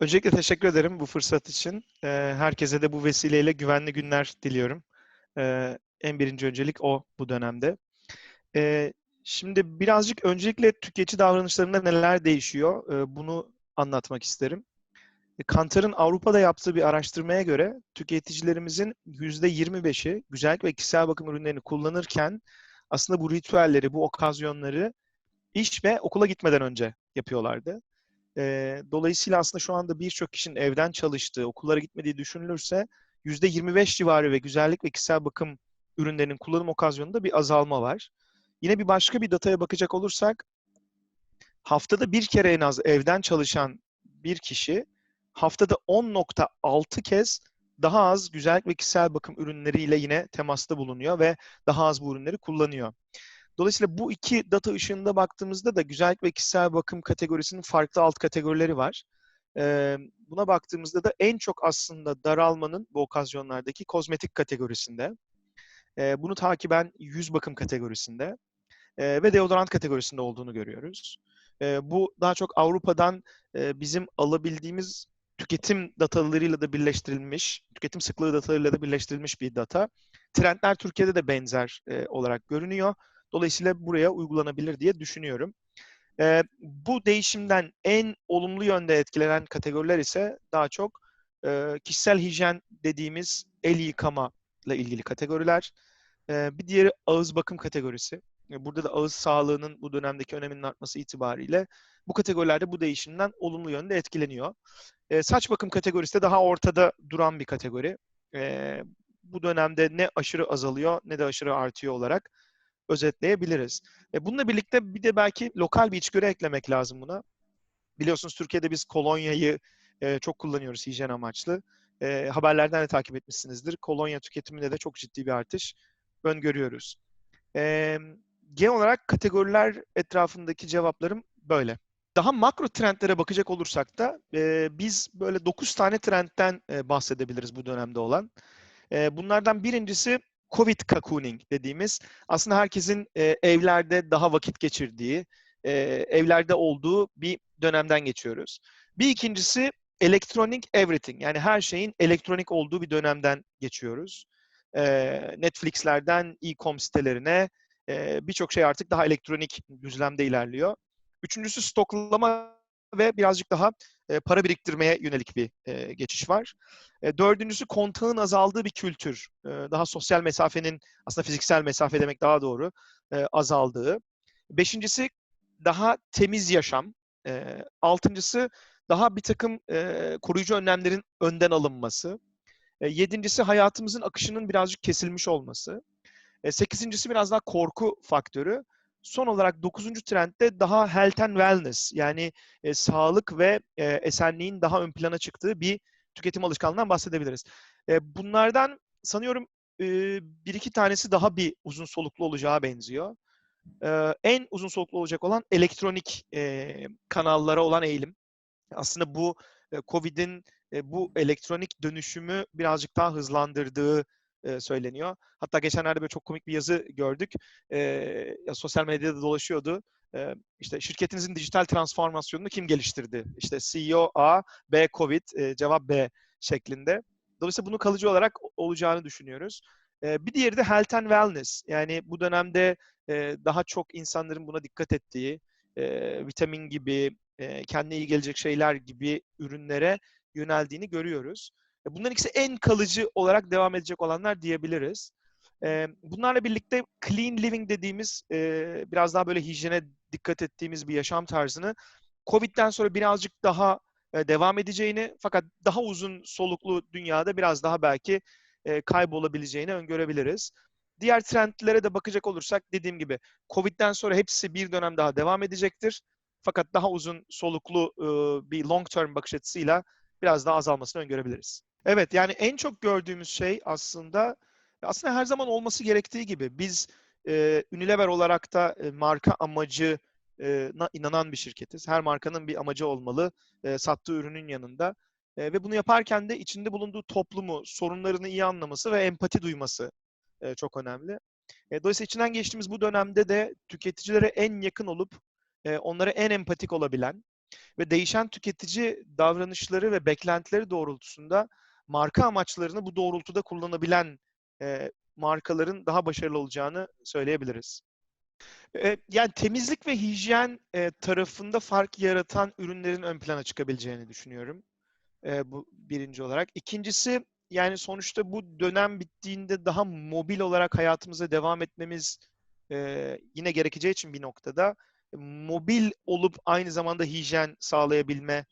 Öncelikle teşekkür ederim bu fırsat için. Ee, herkese de bu vesileyle güvenli günler diliyorum. Ee, en birinci öncelik o bu dönemde. Ee, şimdi birazcık öncelikle tüketici davranışlarında neler değişiyor bunu anlatmak isterim. Kantar'ın Avrupa'da yaptığı bir araştırmaya göre tüketicilerimizin %25'i güzellik ve kişisel bakım ürünlerini kullanırken aslında bu ritüelleri, bu okazyonları iş ve okula gitmeden önce yapıyorlardı. Ee, dolayısıyla aslında şu anda birçok kişinin evden çalıştığı, okullara gitmediği düşünülürse %25 civarı ve güzellik ve kişisel bakım ürünlerinin kullanım okazyonunda bir azalma var. Yine bir başka bir dataya bakacak olursak haftada bir kere en az evden çalışan bir kişi haftada 10.6 kez daha az güzellik ve kişisel bakım ürünleriyle yine temasta bulunuyor ve daha az bu ürünleri kullanıyor. Dolayısıyla bu iki data ışığında baktığımızda da güzellik ve kişisel bakım kategorisinin farklı alt kategorileri var. Buna baktığımızda da en çok aslında daralmanın bu okazyonlardaki kozmetik kategorisinde. Bunu takiben yüz bakım kategorisinde ve deodorant kategorisinde olduğunu görüyoruz. Bu daha çok Avrupa'dan bizim alabildiğimiz tüketim datalarıyla da birleştirilmiş, tüketim sıklığı datalarıyla da birleştirilmiş bir data. Trendler Türkiye'de de benzer olarak görünüyor. Dolayısıyla buraya uygulanabilir diye düşünüyorum. E, bu değişimden en olumlu yönde etkilenen kategoriler ise daha çok e, kişisel hijyen dediğimiz el yıkama ile ilgili kategoriler. E, bir diğeri ağız bakım kategorisi. E, burada da ağız sağlığının bu dönemdeki öneminin artması itibariyle bu kategorilerde bu değişimden olumlu yönde etkileniyor. E, saç bakım kategorisi de daha ortada duran bir kategori. E, bu dönemde ne aşırı azalıyor ne de aşırı artıyor olarak özetleyebiliriz. E, bununla birlikte bir de belki lokal bir içgörü eklemek lazım buna. Biliyorsunuz Türkiye'de biz kolonyayı e, çok kullanıyoruz hijyen amaçlı. E, haberlerden de takip etmişsinizdir. Kolonya tüketiminde de çok ciddi bir artış öngörüyoruz. E, genel olarak kategoriler etrafındaki cevaplarım böyle. Daha makro trendlere bakacak olursak da e, biz böyle 9 tane trendten e, bahsedebiliriz bu dönemde olan. E, bunlardan birincisi Covid cocooning dediğimiz aslında herkesin e, evlerde daha vakit geçirdiği, e, evlerde olduğu bir dönemden geçiyoruz. Bir ikincisi electronic everything yani her şeyin elektronik olduğu bir dönemden geçiyoruz. E, Netflix'lerden e-com sitelerine e, birçok şey artık daha elektronik düzlemde ilerliyor. Üçüncüsü stoklama ve birazcık daha e, para biriktirmeye yönelik bir e, geçiş var. E, dördüncüsü kontağın azaldığı bir kültür. Daha sosyal mesafenin, aslında fiziksel mesafe demek daha doğru, azaldığı. Beşincisi daha temiz yaşam. E, altıncısı daha bir takım koruyucu önlemlerin önden alınması. Yedincisi hayatımızın akışının birazcık kesilmiş olması. Sekizincisi biraz daha korku faktörü. Son olarak dokuzuncu trendde daha health and wellness yani e, sağlık ve e, esenliğin daha ön plana çıktığı bir tüketim alışkanlığından bahsedebiliriz. E, bunlardan sanıyorum e, bir iki tanesi daha bir uzun soluklu olacağı benziyor. E, en uzun soluklu olacak olan elektronik e, kanallara olan eğilim. Aslında bu e, COVID'in e, bu elektronik dönüşümü birazcık daha hızlandırdığı söyleniyor. Hatta geçenlerde böyle çok komik bir yazı gördük. E, ya, sosyal medyada dolaşıyordu. E, işte şirketinizin dijital transformasyonunu kim geliştirdi? İşte CEO A, B Covid, e, cevap B şeklinde. Dolayısıyla bunu kalıcı olarak olacağını düşünüyoruz. E, bir diğeri de health and wellness. Yani bu dönemde e, daha çok insanların buna dikkat ettiği, e, vitamin gibi, e, kendine iyi gelecek şeyler gibi ürünlere yöneldiğini görüyoruz. Bunların ikisi en kalıcı olarak devam edecek olanlar diyebiliriz. Bunlarla birlikte clean living dediğimiz biraz daha böyle hijyene dikkat ettiğimiz bir yaşam tarzını Covid'den sonra birazcık daha devam edeceğini fakat daha uzun soluklu dünyada biraz daha belki kaybolabileceğini öngörebiliriz. Diğer trendlere de bakacak olursak dediğim gibi Covid'den sonra hepsi bir dönem daha devam edecektir. Fakat daha uzun soluklu bir long term bakış açısıyla biraz daha azalmasını öngörebiliriz. Evet yani en çok gördüğümüz şey aslında aslında her zaman olması gerektiği gibi biz e, Unilever olarak da e, marka amacına inanan bir şirketiz. Her markanın bir amacı olmalı e, sattığı ürünün yanında. E, ve bunu yaparken de içinde bulunduğu toplumu, sorunlarını iyi anlaması ve empati duyması e, çok önemli. E, dolayısıyla içinden geçtiğimiz bu dönemde de tüketicilere en yakın olup e, onlara en empatik olabilen, ve değişen tüketici davranışları ve beklentileri doğrultusunda marka amaçlarını bu doğrultuda kullanabilen e, markaların daha başarılı olacağını söyleyebiliriz. E, yani temizlik ve hijyen e, tarafında fark yaratan ürünlerin ön plana çıkabileceğini düşünüyorum. E, bu birinci olarak. İkincisi yani sonuçta bu dönem bittiğinde daha mobil olarak hayatımıza devam etmemiz e, yine gerekeceği için bir noktada e, mobil olup aynı zamanda hijyen sağlayabilme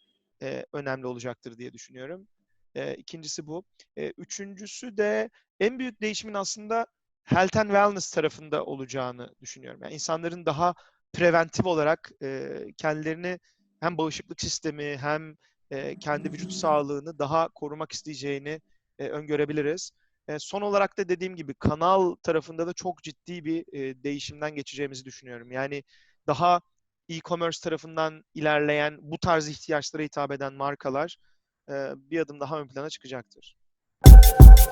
e, önemli olacaktır diye düşünüyorum. E, ikincisi bu. E, üçüncüsü de en büyük değişimin aslında health and wellness tarafında olacağını düşünüyorum. Yani insanların daha preventif olarak e, kendilerini hem bağışıklık sistemi hem e, kendi vücut sağlığını daha korumak isteyeceğini e, öngörebiliriz. E, son olarak da dediğim gibi kanal tarafında da çok ciddi bir e, değişimden geçeceğimizi düşünüyorum. Yani daha e-commerce tarafından ilerleyen, bu tarz ihtiyaçlara hitap eden markalar e, bir adım daha ön plana çıkacaktır. Müzik